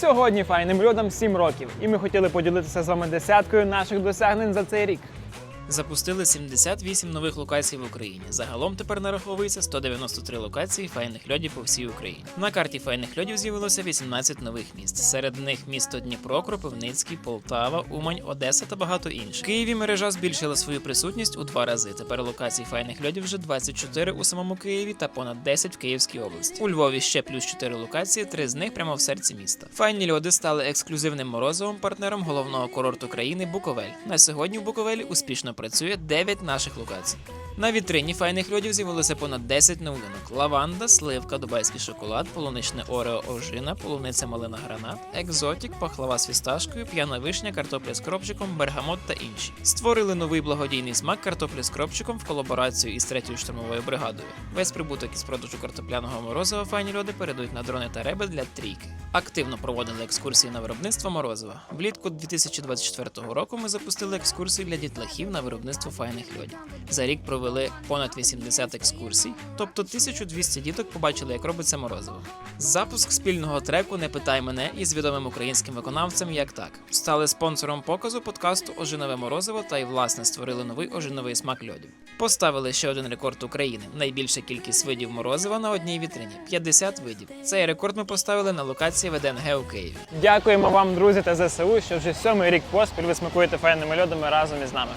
Сьогодні файним людям 7 років, і ми хотіли поділитися з вами десяткою наших досягнень за цей рік. Запустили 78 нових локацій в Україні. Загалом тепер нараховується 193 локації файних льодів по всій Україні. На карті файних льодів з'явилося 18 нових міст. Серед них місто Дніпро, Кропивницький, Полтава, Умань, Одеса та багато інших. В Києві мережа збільшила свою присутність у два рази. Тепер локацій файних льодів вже 24 у самому Києві та понад 10 в Київській області. У Львові ще плюс 4 локації, три з них прямо в серці міста. Файні льоди стали ексклюзивним морозовим партнером головного курорту країни Буковель. На сьогодні в Буковелі успішно працює 9 наших локацій. На вітрині файних льодів з'явилося понад 10 новинок: лаванда, сливка, дубайський шоколад, полуничне орео ожина, полуниця малина гранат, екзотік, пахлава з фісташкою, п'яна вишня, картопля з кропчиком, бергамот та інші. Створили новий благодійний смак картоплі з кропчиком в колаборацію із третьою штурмовою бригадою. Весь прибуток із продажу картопляного морозива файні льоди передають на дрони та реби для трійки. Активно проводили екскурсії на виробництво морозива. Влітку 2024 року ми запустили екскурсії для дітлахів на виробництво файних льодів. За рік провели понад 80 екскурсій, тобто 1200 діток побачили, як робиться морозиво. Запуск спільного треку Не питай мене із відомим українським виконавцем як так. Стали спонсором показу подкасту Ожинове морозиво та й власне створили новий ожиновий смак льодів. Поставили ще один рекорд України: найбільша кількість видів морозива на одній вітрині 50 видів. Цей рекорд ми поставили на локації ВДНГ у Києві. Дякуємо вам, друзі та ЗСУ, що вже сьомий рік поспіль ви смакуєте файними льодами разом із нами.